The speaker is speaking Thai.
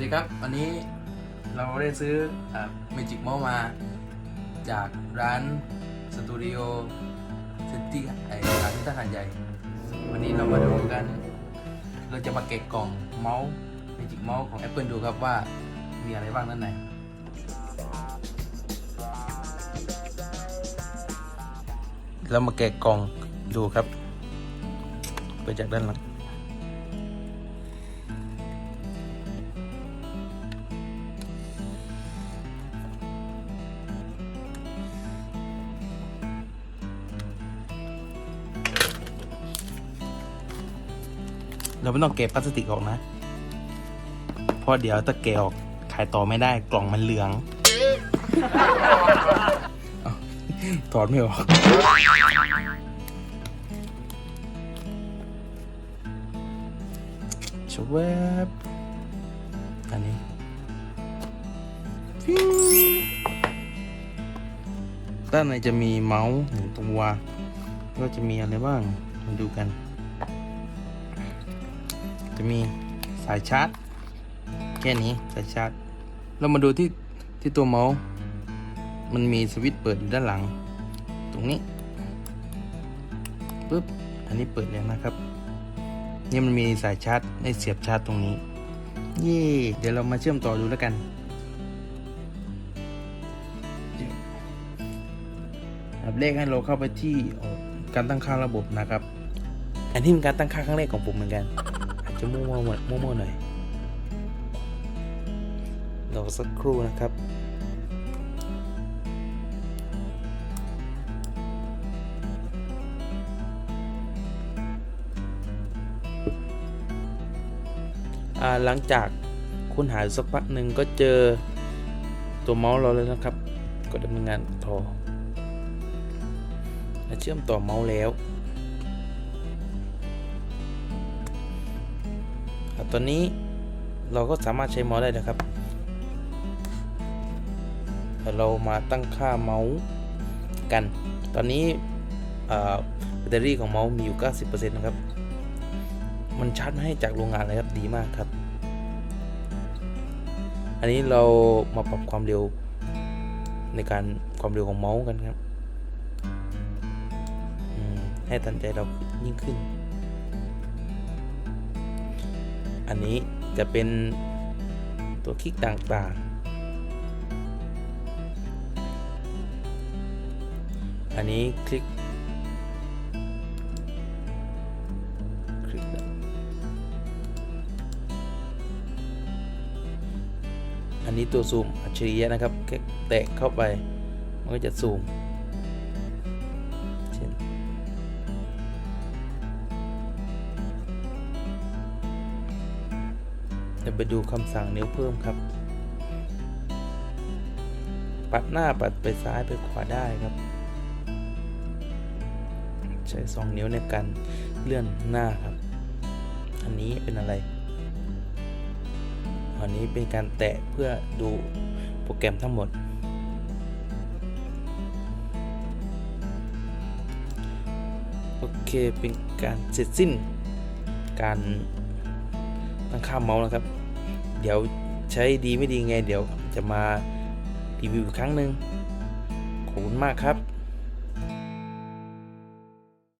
ดีครับ วันนี้เราได้ซื้อเมจิกเมาส์มา จากร้านสตูดิโอซิตี้ไอร้านที่ทหารใหญ่ วันนี้เรามาดูกัน เราจะมาเก็บกล่องเมาส์เมจิกเมาส์ของ Apple ดูครับว่ามีอะไรบ้างด้านในเรามาแกะกล่องดูครับเปิดจากด้านหลัง เราไม่ต้องเก็บพลาสติกออกนะ เพราะเดี๋ยวถ้าเกะออกขายต่อไม่ได้กล่องมันเหลือง ถอดไม่ออกชวบอันนี้ด้านในจะมีเมาส์หนึ่งตัว ก็จะมีอะไรบ้าง มาดูกัน จะมีสายชาร์จ แค่นี้สายชาร์จ เรามาดูที่ที่ตัวเมาส์ มันมีสวิตช์เปิดอยู่ด้านหลัง ตรงนี้ปึ๊บ อันนี้เปิดแล้วนะครับ นี่มันมีสายชาร์จให้เสียบชาร์จตรงนี้ เย่เดี๋ยวเรามาเชื่อมต่อดูแล้วกันอันดับแรกให้เราเข้าไปที่การตั้งค่าระบบนะครับ อันนี้เป็นการตั้งค่าครั้งแรกของผมเหมือนกัน จะมั่วๆหมดมั่วๆหน่อยรอสักครู่นะครับหลังจากค้นหาสักพักหนึ่งก็เจอตัวเมาส์เราเลยนะครับ ก็ดำเนินงานต่อและเชื่อมต่อเมาส์แล้ว อะตอนนี้เราก็สามารถใช้เมาส์ได้นะครับเดี๋ยวเรามาตั้งค่าเมาส์กัน ตอนนี้แบตเตอรี่ของเมาส์มีอยู่ 90%นะครับ มันชาร์จให้จากโรงงานเลยครับดีมากครับ อันนี้เรามาปรับความเร็วในการความเร็วของเมาส์กันครับ ให้ทันใจเรายิ่งขึ้น อันนี้จะเป็นตัวคลิกต่างๆ อันนี้คลิกคลิกอันนี้ตัวซูมอัจฉริยะนะครับแค่แตะเข้าไป มันก็จะซูม จะไปดูคำสั่งนิ้วเพิ่มครับ ปัดหน้าปัดไปซ้ายไปขวาได้ครับ ใช้ 2 นิ้วในการเลื่อนหน้าครับ อันนี้เป็นอะไร อันนี้เป็นการแตะเพื่อดูโปรแกรมทั้งหมด โอเคเป็นการเสร็จสิ้นการ ตั้งค่าเมาส์นะครับ เดี๋ยวใช้ดีไม่ดีไง เดี๋ยวจะมารีวิวอีกครั้งหนึ่งขอบคุณมากครับ